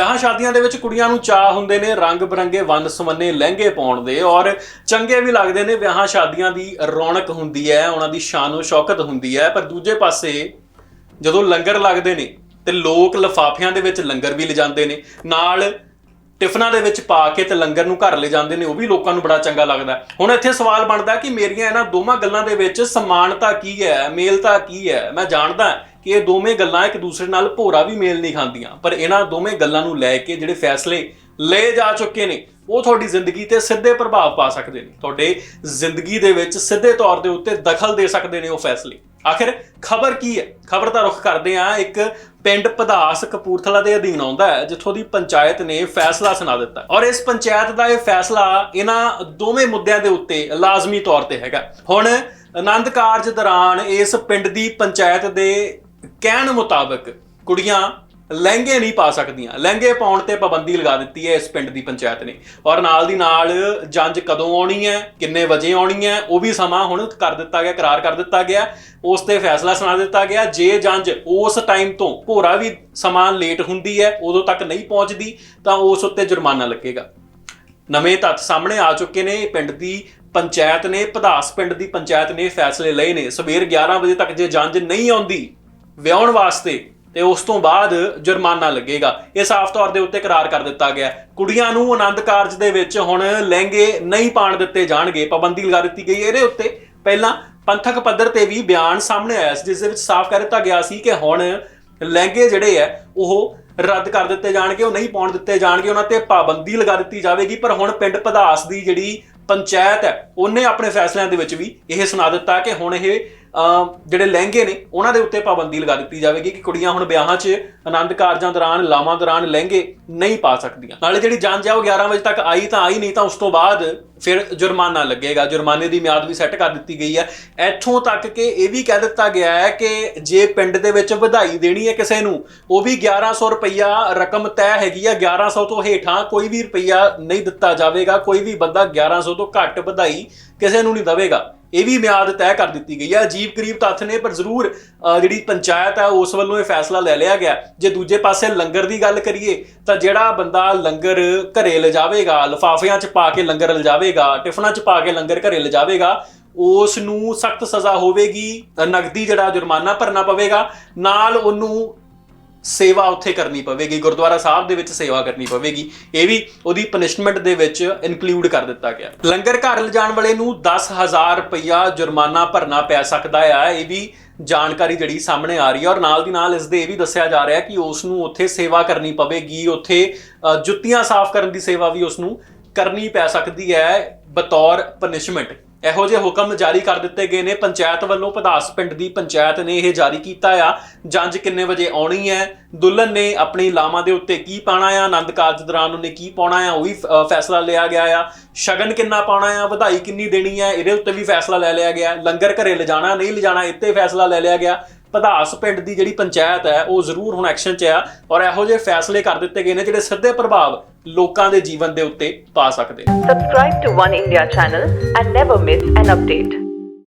ਵਿਆਹਾਂ ਸ਼ਾਦੀਆਂ ਦੇ ਵਿੱਚ ਕੁੜੀਆਂ ਨੂੰ ਚਾਹ ਹੁੰਦੇ ਨੇ, ਰੰਗ ਬਰੰਗੇ ਵੰਨ ਸਵੰਨੇ ਲਹਿੰਗੇ ਪਾਉਣ ਦੇ ਔਰ ਚੰਗੇ ਵੀ ਲੱਗਦੇ ਨੇ, ਵਿਆਹਾਂ ਸ਼ਾਦੀਆਂ ਦੀ ਰੌਣਕ ਹੁੰਦੀ ਹੈ, ਉਹਨਾਂ ਦੀ ਸ਼ਾਨੋ ਸ਼ੌਕਤ ਹੁੰਦੀ ਹੈ, ਪਰ ਦੂਜੇ ਪਾਸੇ ਜਦੋਂ ਲੰਗਰ ਲੱਗਦੇ ਨੇ ਤੇ ਲੋਕ ਲਫਾਫਿਆਂ ਦੇ ਵਿੱਚ ਲੰਗਰ ਵੀ ਲਿਜਾਂਦੇ ਨੇ, ਨਾਲ ਟਿਫਨਾਂ ਦੇ ਵਿੱਚ ਪਾ ਕੇ ਤੇ ਲੰਗਰ ਨੂੰ ਘਰ ਲੈ ਜਾਂਦੇ ਨੇ, ਉਹ ਵੀ ਲੋਕਾਂ ਨੂੰ ਬੜਾ ਚੰਗਾ ਲੱਗਦਾ ਹੁਣ ਇੱਥੇ ਸਵਾਲ ਬਣਦਾ ਕਿ ਮੇਰੀਆਂ ਇਹਨਾਂ ਦੋਵਾਂ ਗੱਲਾਂ ਦੇ ਵਿੱਚ ਸਮਾਨਤਾ ਕੀ ਹੈ, ਮੇਲਤਾ ਕੀ ਹੈ, ਮੈਂ ਜਾਣਦਾ ਕਿ ਇਹ ਦੋਵੇਂ ਗੱਲਾਂ ਇੱਕ ਦੂਸਰੇ ਨਾਲ ਭੋਰਾ ਵੀ ਮੇਲ ਨਹੀਂ ਖਾਂਦੀਆਂ। ਪਰ ਇਹਨਾਂ ਦੋਵੇਂ ਗੱਲਾਂ ਨੂੰ ਲੈ ਕੇ ਜਿਹੜੇ ਫੈਸਲੇ ਲਏ ਜਾ ਚੁੱਕੇ ਨੇ, ਉਹ ਤੁਹਾਡੀ ਜ਼ਿੰਦਗੀ ਤੇ ਸਿੱਧੇ ਪ੍ਰਭਾਵ ਪਾ ਸਕਦੇ ਨੇ। ਤੁਹਾਡੇ ਜ਼ਿੰਦਗੀ ਦੇ ਵਿੱਚ ਸਿੱਧੇ ਤੌਰ ਦੇ ਉੱਤੇ ਦਖਲ ਦੇ ਸਕਦੇ ਨੇ ਉਹ ਫੈਸਲੇ। ਆਖਿਰ ਖਬਰ ਕੀ ਹੈ? ਖਬਰ ਦਾ ਰੁਖ ਕਰਦੇ ਆ ਇੱਕ ਪਿੰਡ ਪਧਾਸ ਕਪੂਰਥਲਾ ਦੇ ਅਧੀਨ ਆਉਂਦਾ ਹੈ, ਜਿੱਥੋਂ ਦੀ ਪੰਚਾਇਤ ਨੇ ਫੈਸਲਾ ਸੁਣਾ ਦਿੱਤਾ। ਔਰ ਇਸ ਪੰਚਾਇਤ ਦਾ ਇਹ ਫੈਸਲਾ ਇਹਨਾਂ ਦੋਵੇਂ ਮੁੱਦਿਆਂ ਦੇ ਉੱਤੇ ਲਾਜ਼ਮੀ ਤੌਰ ਤੇ ਹੈਗਾ। ਹੁਣ ਆਨੰਦ ਕਾਰਜ ਦੌਰਾਨ ਇਸ ਪਿੰਡ ਦੀ ਪੰਚਾਇਤ ਦੇ ਕਹਿਣ ਮੁਤਾਬਕ ਕੁੜੀਆਂ ਲਹਿੰਗੇ ਨਹੀਂ ਪਾ ਸਕਦੀਆਂ। ਲਹਿੰਗੇ ਪਾਉਣ ਤੇ ਪਾਬੰਦੀ ਲਗਾ ਦਿੱਤੀ ਹੈ ਇਸ ਪਿੰਡ ਦੀ ਪੰਚਾਇਤ ਨੇ। ਔਰ ਨਾਲ ਦੀ ਨਾਲ ਜੰਜ ਕਦੋਂ ਆਉਣੀ ਹੈ, ਕਿੰਨੇ ਵਜੇ ਆਉਣੀ ਹੈ, ਉਹ ਵੀ ਸਮਾਂ ਹੁਣ ਕਰ ਦਿੱਤਾ ਗਿਆ ਕਰਾਰ ਕਰ ਦਿੱਤਾ ਗਿਆ। ਉਸ ਤੇ ਫੈਸਲਾ ਸੁਣਾ ਦਿੱਤਾ ਗਿਆ। ਜੇ ਜੰਜ ਉਸ ਟਾਈਮ ਤੋਂ ਭੋਰਾ ਵੀ ਸਮਾਂ ਲੇਟ ਹੁੰਦੀ ਹੈ, ਉਦੋਂ ਤੱਕ ਨਹੀਂ ਪਹੁੰਚਦੀ, ਤਾਂ ਉਸ ਉੱਤੇ ਜੁਰਮਾਨਾ ਲੱਗੇਗਾ। ਨਵੇਂ ਤੱਥ ਸਾਹਮਣੇ ਆ ਚੁੱਕੇ ਨੇ। ਪਿੰਡ ਦੀ ਪੰਚਾਇਤ ਨੇ ਪਧਾਸ ਪਿੰਡ ਦੀ ਪੰਚਾਇਤ ਨੇ ਫੈਸਲੇ ਲਏ ਨੇ। ਸਵੇਰ 11 ਵਜੇ ਤੱਕ ਜੇ ਜੰਜ ਨਹੀਂ ਆਉਂਦੀ ਵਿਆਹਣ ਵਾਸਤੇ ਤੇ ਉਸ ਤੋਂ ਬਾਅਦ ਜੁਰਮਾਨਾ ਲੱਗੇਗਾ। ਇਹ ਸਾਫ਼ ਤੌਰ ਦੇ ਉੱਤੇ ਕਰਾਰ ਕਰ ਦਿੱਤਾ ਗਿਆ ਕੁੜੀਆਂ ਨੂੰ ਆਨੰਦ ਕਾਰਜ ਦੇ ਵਿੱਚ ਹੁਣ ਲਹਿੰਗੇ ਨਹੀਂ ਪਾਣ ਦਿੱਤੇ ਜਾਣਗੇ। ਪਾਬੰਦੀ ਲਗਾ ਦਿੱਤੀ ਗਈ ਇਹਦੇ ਉੱਤੇ ਪਹਿਲਾਂ ਪੰਥਕ ਪੱਧਰ ਤੇ ਵੀ ਬਿਆਨ ਸਾਹਮਣੇ ਆਇਆ ਸੀ, ਜਿਸ ਦੇ ਵਿੱਚ ਸਾਫ਼ ਕਰ ਦਿੱਤਾ ਗਿਆ ਸੀ ਕਿ ਹੁਣ ਲਹਿੰਗੇ ਜਿਹੜੇ ਆ ਉਹ ਰੱਦ ਕਰ ਦਿੱਤੇ ਜਾਣਗੇ, ਉਹ ਨਹੀਂ ਪਾਉਣ ਦਿੱਤੇ ਜਾਣਗੇ। ਉਹਨਾਂ ਤੇ ਪਾਬੰਦੀ ਲਗਾ ਦਿੱਤੀ ਜਾਵੇਗੀ। ਪਰ ਹੁਣ ਪਿੰਡ ਪਧਾਸ ਦੀ ਜਿਹੜੀ ਪੰਚਾਇਤ ਹੈ, ਉਹਨੇ ਆਪਣੇ ਫੈਸਲਿਆਂ ਦੇ ਵਿੱਚ ਵੀ ਇਹ ਸੁਣਾ ਦਿੱਤਾ ਕਿ ਹੁਣ ਇਹ ਜਿਹੜੇ ਲਹਿੰਗੇ ਨੇ, ਉਹਨਾਂ ਦੇ ਉੱਤੇ ਪਾਬੰਦੀ ਲਗਾ ਦਿੱਤੀ ਜਾਵੇਗੀ ਕਿ ਕੁੜੀਆਂ ਹੁਣ ਵਿਆਹਾਂ 'ਚ ਆਨੰਦ ਕਾਰਜਾਂ ਦੌਰਾਨ, ਲਾਵਾਂ ਦੌਰਾਨ ਲਹਿੰਗੇ ਨਹੀਂ ਪਾ ਸਕਦੀਆਂ। ਨਾਲੇ ਜਿਹੜੀ ਜਾਂਚ ਆ, ਉਹ 11 ਵਜੇ ਤੱਕ ਆਈ ਤਾਂ ਆਈ, ਨਹੀਂ ਤਾਂ ਉਸ ਤੋਂ ਬਾਅਦ ਫਿਰ ਜੁਰਮਾਨਾ ਲੱਗੇਗਾ। ਜੁਰਮਾਨੇ ਦੀ ਮਿਆਦ ਵੀ ਸੈੱਟ ਕਰ ਦਿੱਤੀ ਗਈ ਹੈ। ਇੱਥੋਂ ਤੱਕ ਕਿ ਇਹ ਵੀ ਕਹਿ ਦਿੱਤਾ ਗਿਆ ਹੈ ਕਿ ਜੇ ਪਿੰਡ ਦੇ ਵਿੱਚ ਵਧਾਈ ਦੇਣੀ ਹੈ ਕਿਸੇ ਨੂੰ, ਉਹ ਵੀ 1100 ਰੁਪਈਆ ਰਕਮ ਤੈਅ ਹੈਗੀ ਆ 1100 ਤੋਂ ਹੇਠਾਂ ਕੋਈ ਵੀ ਰੁਪਈਆ ਨਹੀਂ ਦਿੱਤਾ ਜਾਵੇਗਾ। ਕੋਈ ਵੀ ਬੰਦਾ 1100 ਤੋਂ ਘੱਟ ਵਧਾਈ ਕਿਸੇ ਨੂੰ ਨਹੀਂ ਦੇਵੇਗਾ। ਇਹ ਵੀ ਮਿਆਦ ਤੈਅ ਕਰ ਦਿੱਤੀ ਗਈ ਹੈ। ਅਜੀਬ ਕਰੀਬ ਤੱਥ ਨੇ ਪਰ ਜ਼ਰੂਰ ਜਿਹੜੀ ਪੰਚਾਇਤ ਹੈ ਉਸ ਵੱਲੋਂ ਇਹ ਫੈਸਲਾ ਲੈ ਲਿਆ ਗਿਆ। ਜੇ ਦੂਜੇ ਪਾਸੇ ਲੰਗਰ ਦੀ ਗੱਲ ਕਰੀਏ ਤਾਂ ਜਿਹੜਾ ਬੰਦਾ ਲੰਗਰ ਘਰੇ ਲਿਜਾਵੇਗਾ ਲਫਾਫਿਆਂ 'ਚ ਪਾ ਕੇ ਲੰਗਰ ਲਿਜਾਵੇਗਾ ਟਿਫਨਾਂ 'ਚ ਪਾ ਕੇ ਲੰਗਰ ਘਰੇ ਲਿਜਾਵੇਗਾ ਉਸ ਨੂੰ ਸਖਤ ਸਜ਼ਾ ਹੋਵੇਗੀ ਅ, ਨਗਦੀ ਜਿਹੜਾ ਜੁਰਮਾਨਾ ਭਰਨਾ ਪਵੇਗਾ ਨਾਲ ਉਹਨੂੰ ਸੇਵਾ ਉੱਥੇ ਕਰਨੀ ਪਵੇਗੀ, ਗੁਰਦੁਆਰਾ ਸਾਹਿਬ ਦੇ ਵਿੱਚ ਸੇਵਾ ਕਰਨੀ ਪਵੇਗੀ। ਇਹ ਵੀ ਉਹਦੀ ਪਨਿਸ਼ਮੈਂਟ ਦੇ ਵਿੱਚ ਇਨਕਲੂਡ ਕਰ ਦਿੱਤਾ ਗਿਆ। ਲੰਗਰ ਘਰ ਲਿਜਾਣ ਵਾਲੇ ਨੂੰ 10000 ਰੁਪਇਆ ਜੁਰਮਾਨਾ ਭਰਨਾ ਪੈ ਸਕਦਾ ਆ, ਇਹ ਵੀ ਜਾਣਕਾਰੀ ਜਿਹੜੀ ਸਾਹਮਣੇ ਆ ਰਹੀ ਹੈ ਔਰ ਨਾਲ ਦੀ ਨਾਲ ਇਸ ਦੇ ਇਹ ਵੀ ਦੱਸਿਆ ਜਾ ਰਿਹਾ ਕਿ ਉਸ ਨੂੰ ਉੱਥੇ ਸੇਵਾ ਕਰਨੀ ਪਵੇਗੀ, ਉੱਥੇ ਜੁੱਤੀਆਂ ਸਾਫ਼ ਕਰਨ ਦੀ ਸੇਵਾ ਵੀ ਉਸ ਨੂੰ ਕਰਨੀ ਪੈ ਸਕਦੀ ਹੈ, ਬਤੌਰ ਪਨਿਸ਼ਮੈਂਟ ਇਹੋ ਜਿਹੇ ਹੁਕਮ ਜਾਰੀ ਕਰ ਦਿੱਤੇ ਗਏ ਨੇ। ਪੰਚਾਇਤ ਵੱਲੋਂ ਪਧਾਸ ਪਿੰਡ ਦੀ ਪੰਚਾਇਤ ਨੇ ਇਹ ਜਾਰੀ ਕੀਤਾ ਆ। ਜੰਜ ਕਿੰਨੇ ਵਜੇ ਆਉਣੀ ਹੈ? ਦੁਲਹਨ ਨੇ ਆਪਣੀ ਲਾਵਾਂ ਦੇ ਉੱਤੇ ਕੀ ਪਾਣਾ ਆ? ਆਨੰਦ ਕਾਰਜ ਦੌਰਾਨ ਉਹਨੇ ਕੀ ਪਾਉਣਾ ਆ? ਉਹ ਵੀ ਫੈਸਲਾ ਲਿਆ ਗਿਆ ਆ। ਸ਼ਗਨ ਕਿੰਨਾ ਪਾਉਣਾ ਆ? ਵਧਾਈ ਕਿੰਨੀ ਦੇਣੀ ਹੈ ਇਹਦੇ ਉੱਤੇ ਵੀ ਫੈਸਲਾ ਲੈ ਲਿਆ ਗਿਆ। ਲੰਗਰ ਘਰੇ ਲਿਜਾਣਾ, ਨਹੀਂ ਲਿਜਾਣਾ, ਇੱਥੇ ਫੈਸਲਾ ਲੈ ਲਿਆ ਗਿਆ। ਪਧਾਸ ਪਿੰਡ ਦੀ ਜਿਹੜੀ ਪੰਚਾਇਤ ਹੈ, ਉਹ ਜ਼ਰੂਰ ਹੁਣ ਐਕਸ਼ਨ 'ਚ ਆ ਔਰ ਇਹੋ ਜਿਹੇ ਫੈਸਲੇ ਕਰ ਦਿੱਤੇ ਗਏ ਨੇ ਜਿਹੜੇ ਸਿੱਧੇ ਪ੍ਰਭਾਵ ਲੋਕਾਂ ਦੇ ਜੀਵਨ ਦੇ ਉੱਤੇ ਪਾ ਸਕਦੇ ਨੇ Subscribe to One India channel and never miss an.